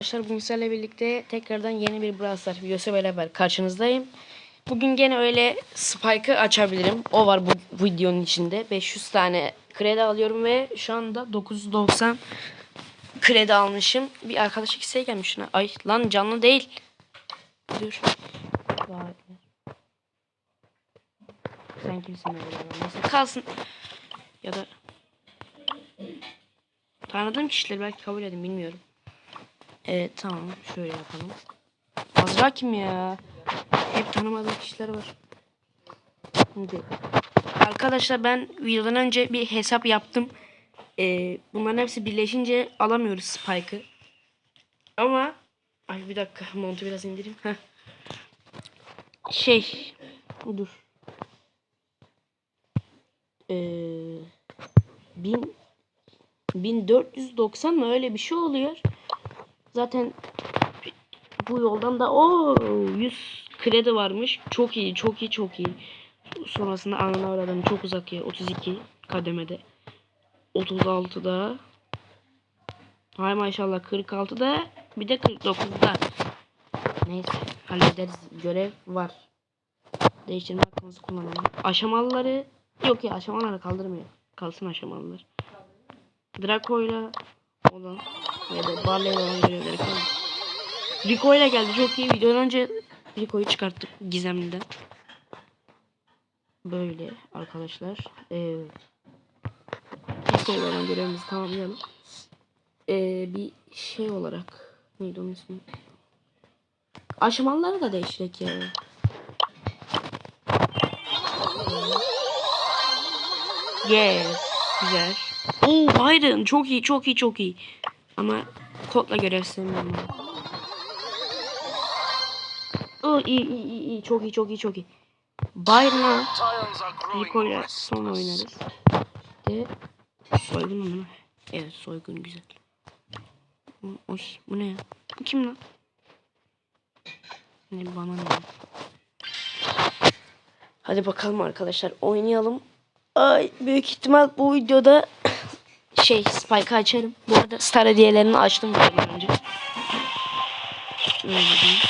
Arkadaşlar bugün sizlerle birlikte tekrardan yeni bir Brawl Stars videosu beraber karşınızdayım. Bugün gene öyle Spike'ı açabilirim. O var bu, videonun içinde. 500 tane kredi alıyorum ve şu anda 990 kredi almışım. Bir arkadaş ikisiye gelmiş şuna. Ay lan canlı değil. Dur. Vay. Sen kimsin öyle bana? Neyse kalsın. Ya da tanıdığım kişileri belki kabul edin bilmiyorum. Evet tamam şöyle yapalım. Azra kim ya? Hep tanımadığım kişiler var. Şimdi arkadaşlar ben videodan önce bir hesap yaptım. Ee, bunların hepsi birleşince alamıyoruz Spike'ı. Ama ay bir dakika montu biraz indireyim. Şey dur. Ee, bin 1490 mı öyle bir şey oluyor. Zaten bu yoldan da o 100 kredi varmış. Çok iyi, çok iyi, çok iyi. Sonrasında anına aradım. Çok uzak ya. 32 kademede. 36'da. Hay maşallah 46'da. Bir de 49'da. Neyse hallederiz. Görev var. Değiştirme hakkımızı kullanalım. Aşamalıları yok ya aşamaları kaldırmıyor. Kalsın aşamalılar. Draco'yla olan ya da Barley olan kaldı. Rico ile geldi çok iyi. Videodan önce Rico'yu çıkarttık gizemliden. Böyle arkadaşlar. Evet. Rico ile olan görevimizi tamamlayalım. Ee, bir şey olarak neydi onun ismi? Aşamaları da değiştirek ya. Yes. Güzel. Oo Biden çok iyi çok iyi çok iyi. Ama kodla görev sevmiyorum. ben. Oo iyi iyi iyi iyi çok iyi çok iyi çok iyi. Byron'a Rico ile son oynarız. De soygun mu? Evet soygun güzel. Oy bu ne ya? Bu kim lan? Ne bana ne? Hadi bakalım arkadaşlar oynayalım. Ay büyük ihtimal bu videoda şey Spike'ı açarım. Bu arada Star hediyelerini açtım videodan önce. Öyle diyeyim.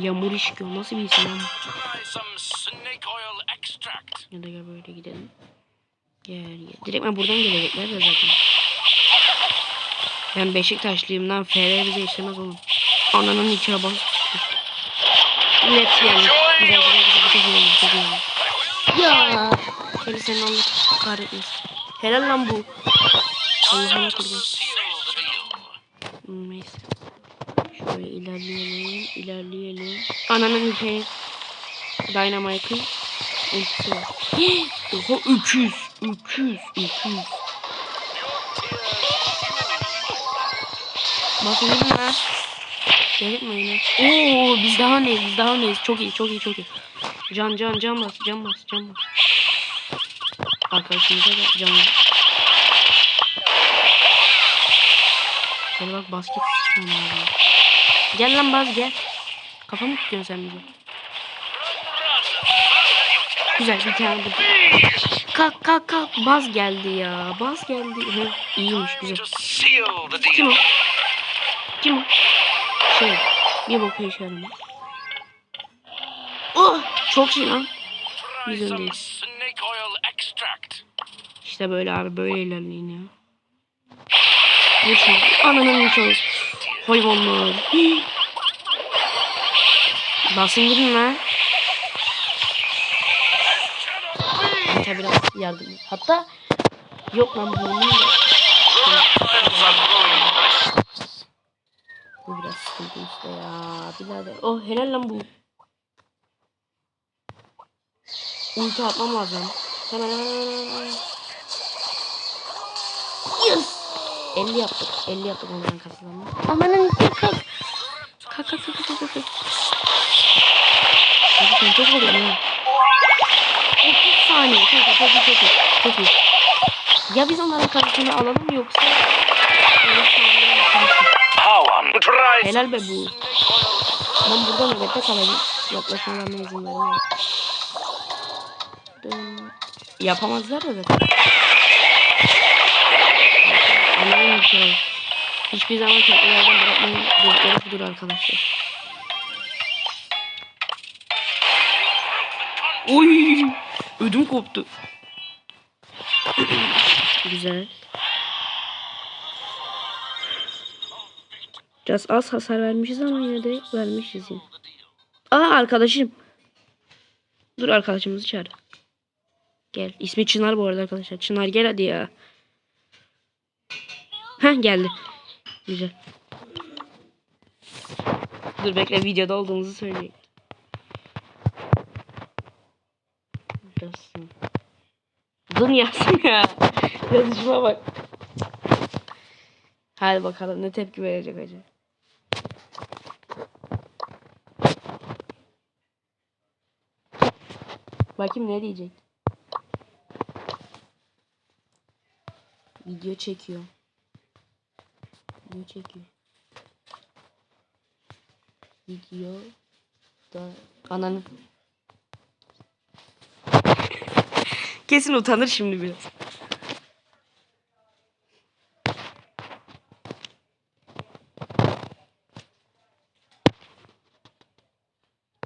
Yağmur işkiyor. Nasıl bir isim lan? Ya da gel böyle gidelim. Gel gel. Direkt ben buradan gelecekler de zaten. Ben Beşiktaşlıyım lan. FR bize işlemez oğlum. Ananın nikahı bas. Net yani. Güzel güzel güzel güzel güzel güzel. Ya. Seni senin Allah kahretmesin. Helal lan bu. Allah'ına kurban. Hmm, Neyse. Şöyle ilerleyelim, ilerleyelim. Ananın ülkeyi. Dynamite'ın ultisi var. Oha 300, 300, 300. Bakın lan. Gerek mi yine? Oo biz daha neyiz, biz daha neyiz? Çok iyi, çok iyi, çok iyi. Can, can, can bas, can bas, can bas. Arkadaşımıza da can. Gel bak basket tutmam lazım. Gel lan baz gel. Kafamı tutuyorsun sen bize. Güzel bir tane bu. Kalk kalk kalk. Baz geldi ya. Baz geldi. Hı, iyiymiş güzel. Kim o? Kim o? Şey. Bir işe yaramaz. Oh! Çok iyi lan. Biz öndeyiz. İşte böyle abi böyle ilerleyin ya. Şey. Ananın nikahı. Hayvanlar. Basın gidin lan. Hatta biraz yardım. Hatta yok lan restless. Bu biraz sıkıntı işte ya. Birader. Oh helal lan bu. Ulti atmam lazım. Hemen hemen hemen hemen. Yes. 50 yaptık. 50 yaptık ondan kasadan. Amanın kalk. Kalk kalk kalk kalk kalk. kalk. Abi sen çok vuruyorsun ha. 30 saniye. Çok iyi çok iyi çok iyi. Çok iyi. Ya biz onların karşısını alalım yoksa Helal be bu. Ben burada nöbette kalacağım. Yaklaşmalarına izin vermem. Yapamazlar da zaten. Anlayın şey. Hiçbir zaman tekrardan bırakmayın. Dedikleri budur arkadaşlar. Oy! Ödüm koptu. Güzel. Biraz az hasar vermişiz ama yine de vermişiz yine. Aa arkadaşım. Dur arkadaşımızı çağır. Gel. İsmi Çınar bu arada arkadaşlar. Çınar gel hadi ya. Heh geldi. Güzel. Dur bekle videoda olduğumuzu söyleyeyim. Yazsın. Dın yazsın ya. Yazışıma bak. Hadi bakalım ne tepki verecek acaba. Bakayım ne diyecek. Video çekiyor. Video çekiyor. Video da ananı. Kesin utanır şimdi biraz.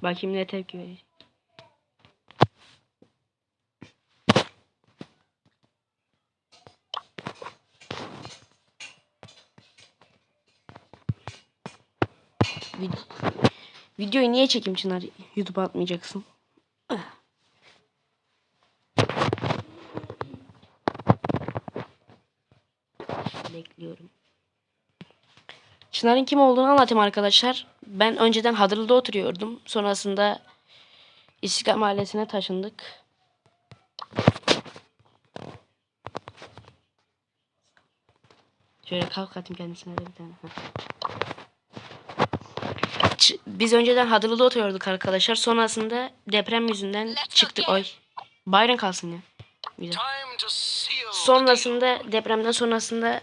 Bakayım ne tepki verecek. Videoyu niye çekeyim Çınar? YouTube'a atmayacaksın. Bekliyorum. Çınar'ın kim olduğunu anlatayım arkadaşlar. Ben önceden Hadırlı'da oturuyordum. Sonrasında İstiklal Mahallesi'ne taşındık. Şöyle kalk atayım kendisine de bir tane. Ç- Biz önceden Hadırlı'da oturuyorduk arkadaşlar. Sonrasında deprem yüzünden çıktık. Oy. Bayram kalsın ya. Güzel. Sonrasında depremden sonrasında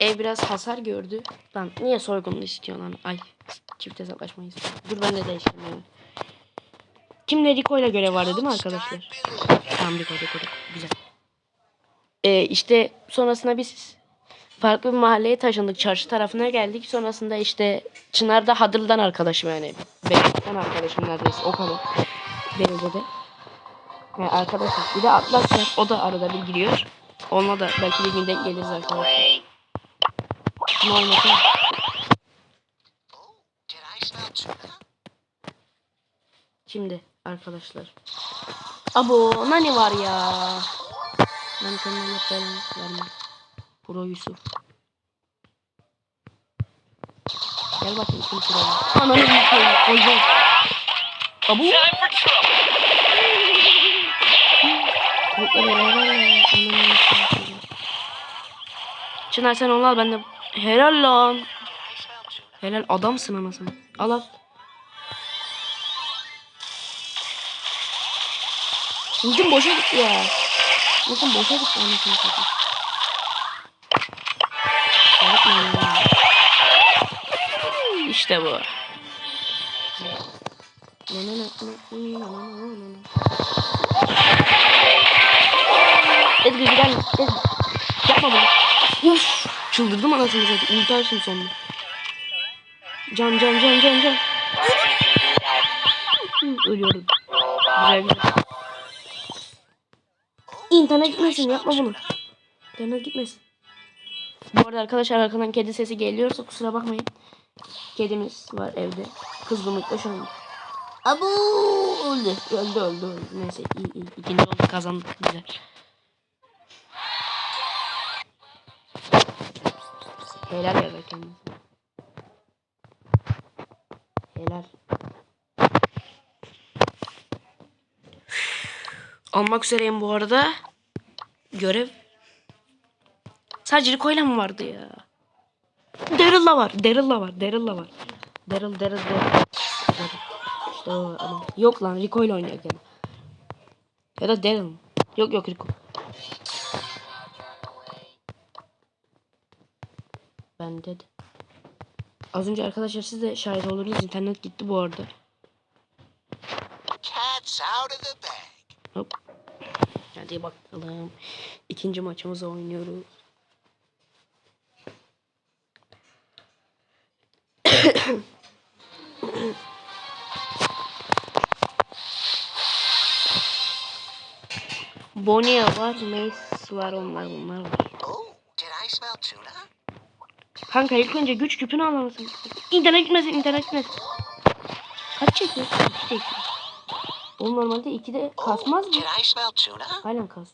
ev biraz hasar gördü. Lan niye soygunlu istiyor lan? Ay çift hesaplaşmayı istiyor. Dur ben de değiştireyim. yani. Kimle Rico ile görev vardı değil mi arkadaşlar? Tamam Rico Rico Rico. Güzel. Ee, işte sonrasında biz farklı bir mahalleye taşındık. Çarşı tarafına geldik. Sonrasında işte Çınar'da Hadırlı'dan arkadaşım yani. Beşikten arkadaşım neredeyse o kadar. Derecede. Yani arkadaşlar bir de Atlas var. O da arada bir giriyor. Onunla da belki bir gün denk geliriz arkadaşlar. Şunu? Şimdi arkadaşlar. Abo nani var ya. Ben senin Allah belanı verme. Pro Yusuf. Gel bakayım kim pro. Ananı yıkayım. Koyacağım. Yıkayım. Çınar sen onu al ben de. Helal lan. Helal adamsın anasını. Al al. Ultim boşa gitti ya. Ultim boşa gitti anasını satayım. İşte bu. Edgar gel. Edgar. Yapma bunu. Uf. Çıldırdım anasını. Ulti açtım sonunda. Can can can can can. Ölüyorum. Güzel güzel. İnternet gitmesin yapma bunu. İnternet gitmesin. Bu arada arkadaşlar arkadan kedi sesi geliyorsa kusura bakmayın. Kedimiz var evde. Kızgınlıkla şu an. Abu öldü. Öldü öldü öldü. Neyse iyi iyi. İkinci oldu kazandık. Güzel. Helal ya kendisi. Helal. Almak üzereyim bu arada. Görev. Sadece Rico'yla mı vardı ya? Daryl'la var. Daryl'la var. Daryl'la var. Daryl, Daryl, Daryl. Daryl. İşte o adam. Yok lan Rico'yla oynuyor gene. Ya da Daryl. Yok yok Rico. Ben de. Az önce arkadaşlar siz de şahit oluruz. internet gitti bu arada. Hop. Hadi bakalım. İkinci maçımızı oynuyoruz. Bonia var, Mace var, onlar bunlar var. Kanka ilk önce güç küpünü almalısın. İnternet gitmesin, internet gitmesin. Kaç çekiyorsun? İki çekiyor. Oğlum normalde ikide kasmaz oh, mı? smell tuna? Halen kas.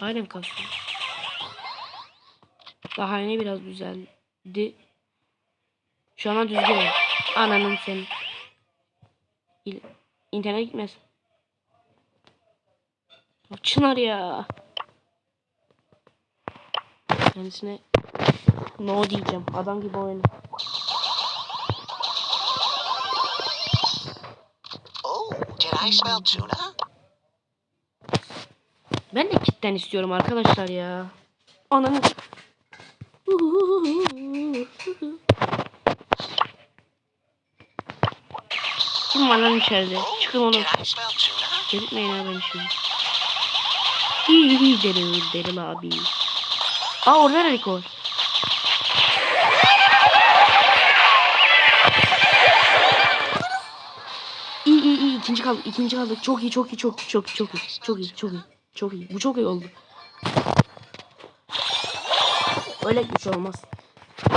Halen kasıyor. Daha yeni biraz düzeldi. Şu an düzgün. Ananın senin. İnternet gitmesin. Çınar ya. Kendisine no diyeceğim. Adam gibi oyna. Oh, did I smell tuna? Ben de kitten istiyorum arkadaşlar ya. Ananı. Kim var lan içeride? Çıkın oğlum. did I smell tuna? Delirtmeyin ha beni şimdi. İyi Deril, Deril abi. Aa orada da var. İyi iyi iyi ikinci kaldık ikinci kaldık çok iyi çok iyi çok iyi çok iyi çok iyi çok iyi çok iyi çok iyi bu çok iyi oldu. Öyle bir şey olmaz.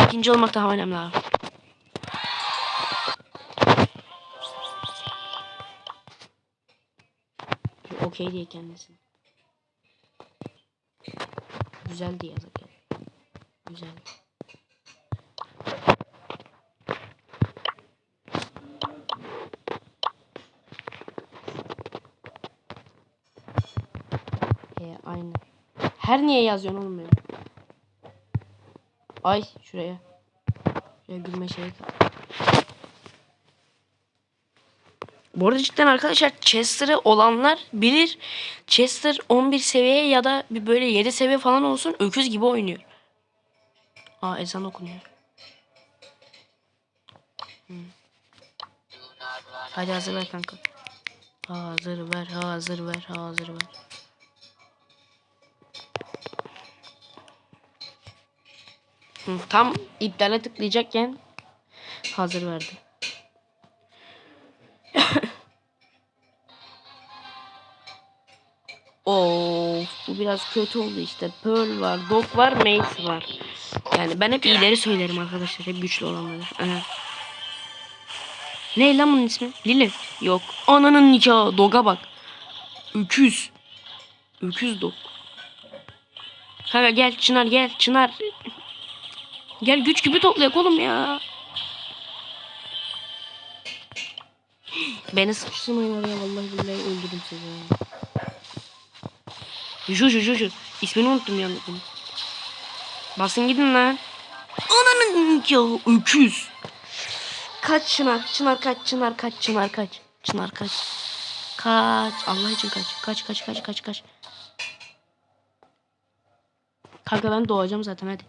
İkinci olmak daha önemli abi. Okey diye kendisi. Güzel diye yazık. Güzel. He aynen. Her niye yazıyorsun oğlum benim? Ay şuraya. Şuraya gülme şeyi kal. Bu arada cidden arkadaşlar Chester'ı olanlar bilir. Chester 11 seviye ya da bir böyle 7 seviye falan olsun öküz gibi oynuyor. Aa ezan okunuyor. Hmm. Hadi hazır ver kanka. Hazır ver, hazır ver, hazır ver. Hı, tam iptale tıklayacakken hazır verdi. Biraz kötü oldu işte. Pearl var, Dog var, Mace var. Yani ben hep iyileri söylerim arkadaşlar. Hep güçlü olanları. Aha. Ne lan bunun ismi? Lili. Yok. Ananın nikahı. Dog'a bak. Öküz. Öküz dog. Kanka gel Çınar gel. Çınar. Gel güç gibi toplayak oğlum ya. Beni sıkıştırmayın oraya vallahi billahi öldürürüm sizi. Juju Juju. İsmini unuttum bunun. Basın gidin lan. Ananın ya öküz. Kaç Çınar. Çınar kaç. Çınar kaç. Çınar kaç. Çınar kaç. Kaç. Allah için kaç. Kaç kaç kaç kaç kaç. Kanka ben doğacağım zaten hadi.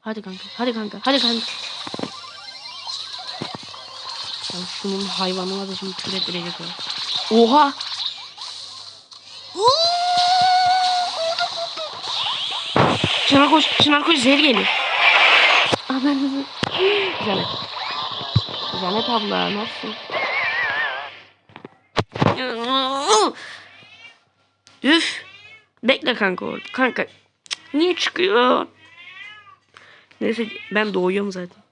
Hadi kanka. Hadi kanka. Hadi kanka. Ya şunun hayvanına da şimdi küfür ettirecek o. Oha. Çınar koş. Çınar koş. Zehir geliyor. Aman. Janet. Janet abla nasılsın? Üf. Bekle kanka orada. Kanka. Niye çıkıyor? Neyse ben doğuyorum zaten.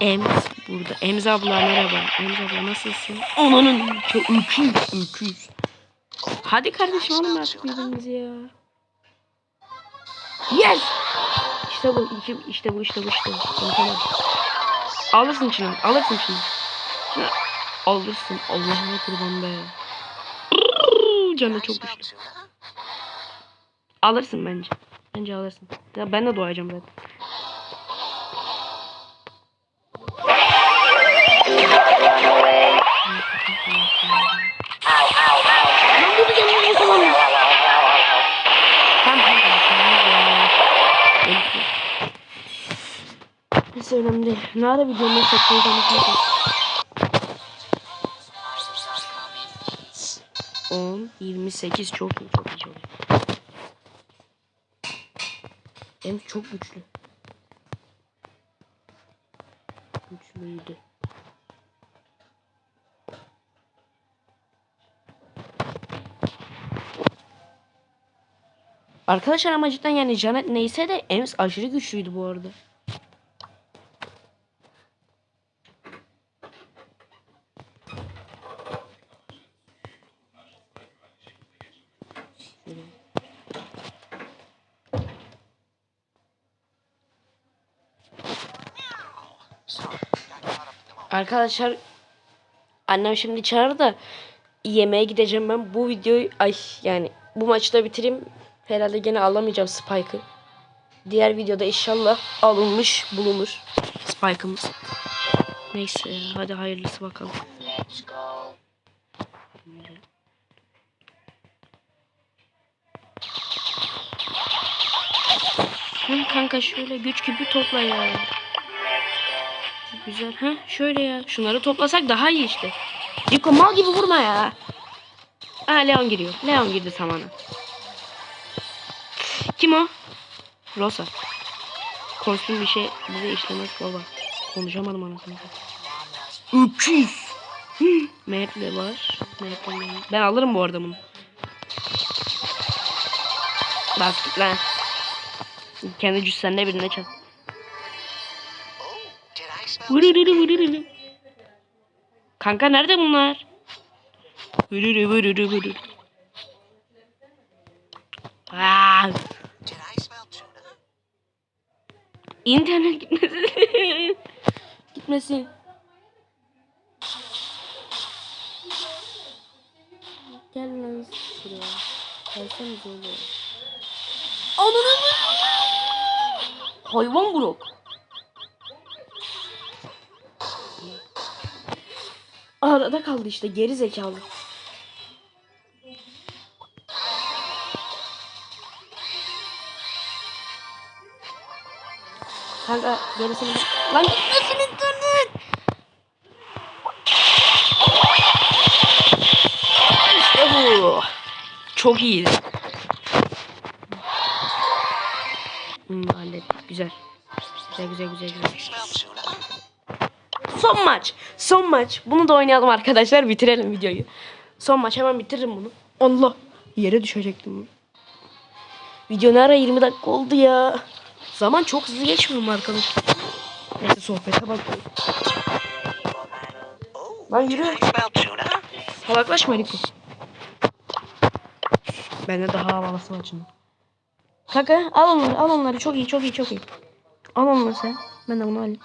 Ems burada. Ems abla merhaba. Ems abla nasılsın? Ananın çok öküz öküz. Hadi kardeşim alın artık birbirinizi ya. Yes! İşte bu, işte bu, işte bu, işte bu. Tamam, tamam. Alırsın Çınar, alırsın Çınar. Çınar, alırsın. Allah'ına kurban be. Canı çok güçlü. Alırsın bence. Bence alırsın. Ya ben de doğacağım zaten. Lan bunu kendine yakalamıyor. Tamam tamam tamam. Neyse. Neyse önemli değil. Ne ara videomu saklayı tanıtmayacağım. 10, 28 çok iyi çok iyi çok iyi. Hem çok güçlü. Güçlüydü. Arkadaşlar ama cidden yani Janet neyse de Ems aşırı güçlüydü bu arada. Arkadaşlar annem şimdi çağırdı da yemeğe gideceğim ben. Bu videoyu ay yani bu maçı da bitireyim. Herhalde gene alamayacağım Spike'ı. Diğer videoda inşallah alınmış bulunur Spike'ımız. Neyse hadi hayırlısı bakalım. Hı, kanka şöyle güç gibi topla ya. Güzel. Ha şöyle ya. Şunları toplasak daha iyi işte. Rico mal gibi vurma ya. Aa Leon giriyor. Leon girdi samana. Kim o? Rosa. Kostüm bir şey bize işlemez baba. Konuşamadım anasını. 300. Hı, Maple var. Maple ben alırım bu arada bunu. Bas git lan. Kendi cüssenle birine çal. Vırırırı vırırırı. Kanka nerede bunlar? Vırırı vırırı vırırı. Aa, tuna? internet gitmesin. gitmesin. Gel lan şuraya. Gelseniz oğlum. Ananı Hayvan buruk. Arada kaldı işte geri zekalı. Kanka gerisini... Lan gitmesin internet! İşte bu. Çok iyi. Hmm, hallettik. Güzel. Güzel güzel güzel güzel. Son maç. Son maç. Bunu da oynayalım arkadaşlar. Bitirelim videoyu. Son maç hemen bitiririm bunu. Allah. Yere düşecektim. Video ne ara 20 dakika oldu ya. Zaman çok hızlı geçmiyor mu arkadaşlar? Neyse sohbete bak. Oh, Lan yürü. Salaklaşma Rico. Bende daha havalısı var şimdi. Kanka al onları al onları çok iyi çok iyi çok iyi. Al onları sen. Ben de bunu alayım.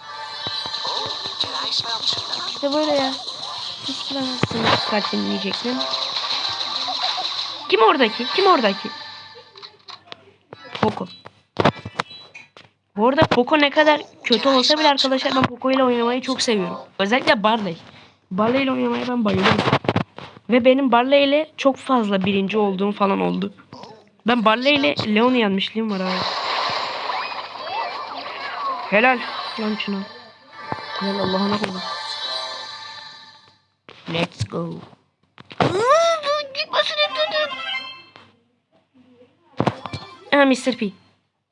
İşte böyle ya. Hiç bilemezsin. Kaç dinleyeceksin. Kim oradaki? Kim oradaki? Poco. Bu arada Poco ne kadar kötü olsa bile arkadaşlar ben Poco ile oynamayı çok seviyorum. Özellikle Barley. Barley ile oynamaya ben bayılıyorum. Ve benim Barley ile çok fazla birinci olduğum falan oldu. Ben Barley ile Leon'u yenmişliğim var abi. Helal. Lan şuna. Helal Allah'ına kurban. Let's go. Gitmesin internet. Ha Mr. P.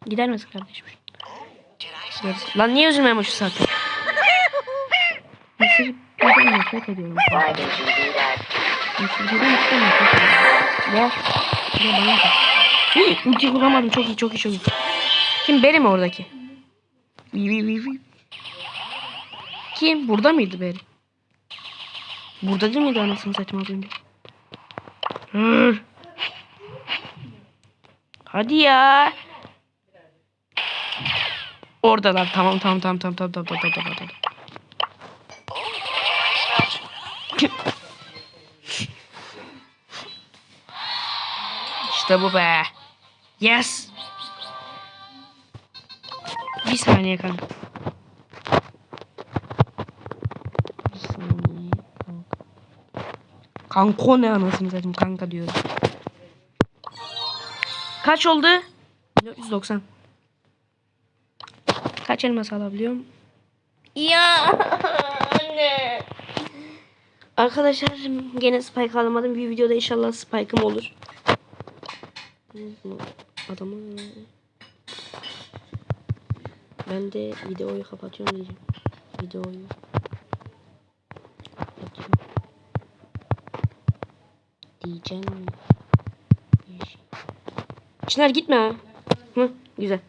Gider misin kardeşim? Gerisi- Lan niye üzülmem şu saatte? Mr. P'den nefret ediyorum. Mr. P'den nefret ediyorum. Gel. Gel bana. Hı, Ulti. Çok iyi çok iyi çok iyi. Kim? Beri mi oradaki? Kim? Burada mıydı Beri? Burada değil miydi anasını satayım önce? Hadi ya. Oradalar. Tamam tamam tamam tamam tamam tamam tamam tamam. tamam. İşte bu be. Yes. Bir saniye kanka. Bir saniye kanka. Kanko ne anasını satayım kanka diyorum. Kaç oldu? 490. Kaç elmas alabiliyorum? Ya anne. Arkadaşlar gene spike alamadım. Bir videoda inşallah spike'ım olur. Adamı Ben de videoyu kapatıyorum diyeceğim. Videoyu. Bakayım. Şey. Çınar gitme ha. Hı, güzel.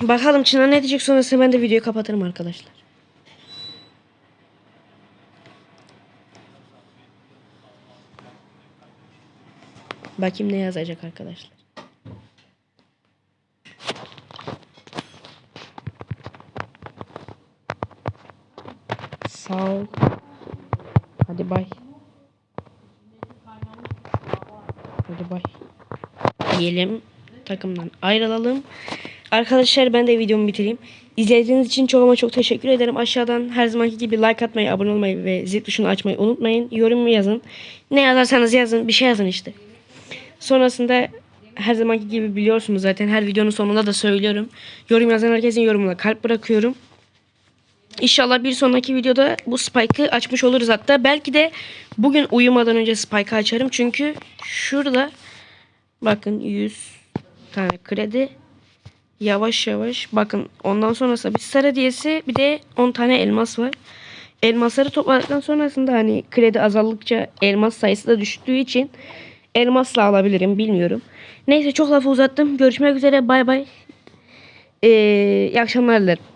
Bakalım Çınar ne diyecek sonrasında ben de videoyu kapatırım arkadaşlar. Bakayım ne yazacak arkadaşlar. Sağ ol. Hadi bay. Hadi bay. Diyelim. Takımdan ayrılalım. Arkadaşlar ben de videomu bitireyim. İzlediğiniz için çok ama çok teşekkür ederim. Aşağıdan her zamanki gibi like atmayı, abone olmayı ve zil tuşunu açmayı unutmayın. Yorum yazın. Ne yazarsanız yazın. Bir şey yazın işte. Sonrasında her zamanki gibi biliyorsunuz zaten her videonun sonunda da söylüyorum. Yorum yazan herkesin yorumuna kalp bırakıyorum. İnşallah bir sonraki videoda bu Spike'ı açmış oluruz hatta. Belki de bugün uyumadan önce Spike'ı açarım. Çünkü şurada bakın 100 tane kredi. Yavaş yavaş bakın ondan sonrasında bir sarı diyesi bir de 10 tane elmas var. Elmasları topladıktan sonrasında hani kredi azaldıkça elmas sayısı da düştüğü için elmasla alabilirim bilmiyorum. Neyse çok lafı uzattım. Görüşmek üzere bay bay. Ee, iyi akşamlar dilerim.